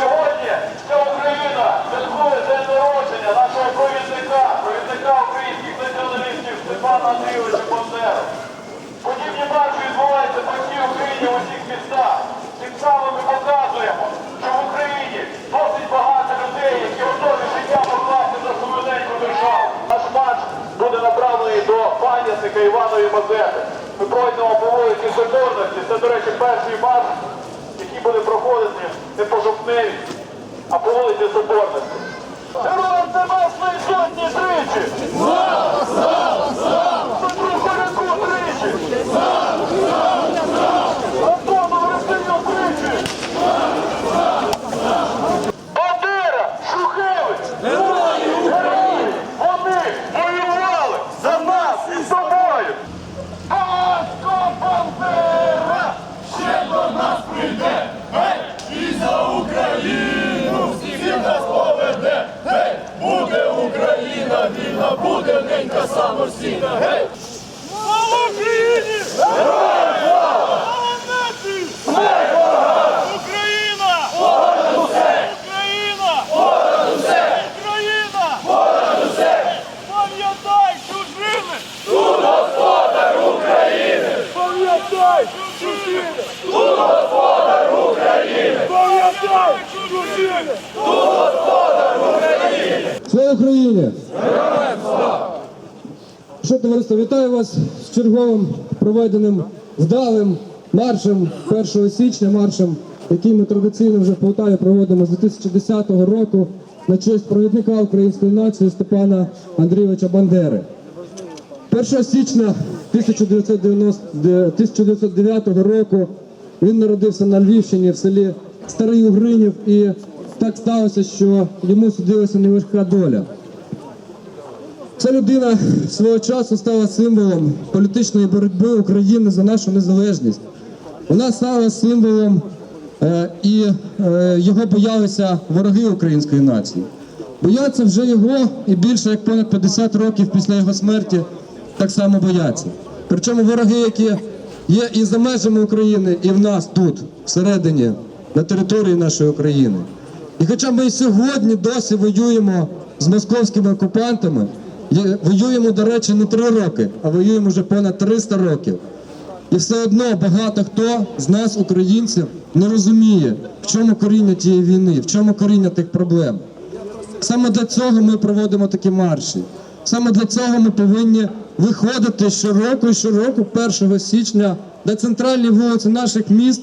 Сьогодні вся Україна святкує день народження нашого провідника, провідника українських націоналістів Степана Андрійовича Бандери. Подібні марші відбуваються по всій Україні в усіх містах. Тим самим ми показуємо, що в Україні досить багато людей, які готові життя покласти за свою неньку державу. Наш марш буде направлений до пам'ятника Іванові Мазепи. Ми пройдемо по вулиці Соборності. Це, до речі, перший марш який буде проходити не по жовтневі, а по вулиці Соборності. Героям Небесної сотні тричі! Слава! Слава! Слава! Петру тричі! Слава! Слава! Слава! Антону Вересеню тричі! Бандера! Шухевич! Герої! Герої! Вони воювали за нас і з тобою! Батько Бандера! ще до нас прийде, гей, і за Україну всіх нас поведе, гей, буде Україна вільна, буде ненька самостійна, гей. Слава Україні! Героям слава! Слава нації! Смерть ворогам! Україна! Понад усе! Україна! Понад усе! Україна! Понад усе! Пам'ятай, чужими! Тут господар України! Пам'ятай, чужими! Тут господар України! Пам'ятай, чужими! Тут господар України! Слава Україні! Що, товариство, вітаю вас з черговим проведеним вдалим маршем 1 січня, маршем, який ми традиційно вже в Полтаві проводимо з 2010 року на честь провідника української нації Степана Андрійовича Бандери. 1 січня 1990 1909 року він народився на Львівщині в селі Старий Угринів і так сталося, що йому судилася неважка доля. Ця людина свого часу стала символом політичної боротьби України за нашу незалежність. Вона стала символом е, і е, його боялися вороги української нації. Бояться вже його і більше як понад 50 років після його смерті так само бояться. Причому вороги, які є і за межами України, і в нас тут, всередині, на території нашої України. І хоча ми і сьогодні досі воюємо з московськими окупантами, воюємо, до речі, не три роки, а воюємо вже понад 300 років. І все одно багато хто з нас, українців, не розуміє, в чому коріння тієї війни, в чому коріння тих проблем. Саме для цього ми проводимо такі марші. Саме для цього ми повинні виходити щороку і щороку, 1 січня, на центральні вулиці наших міст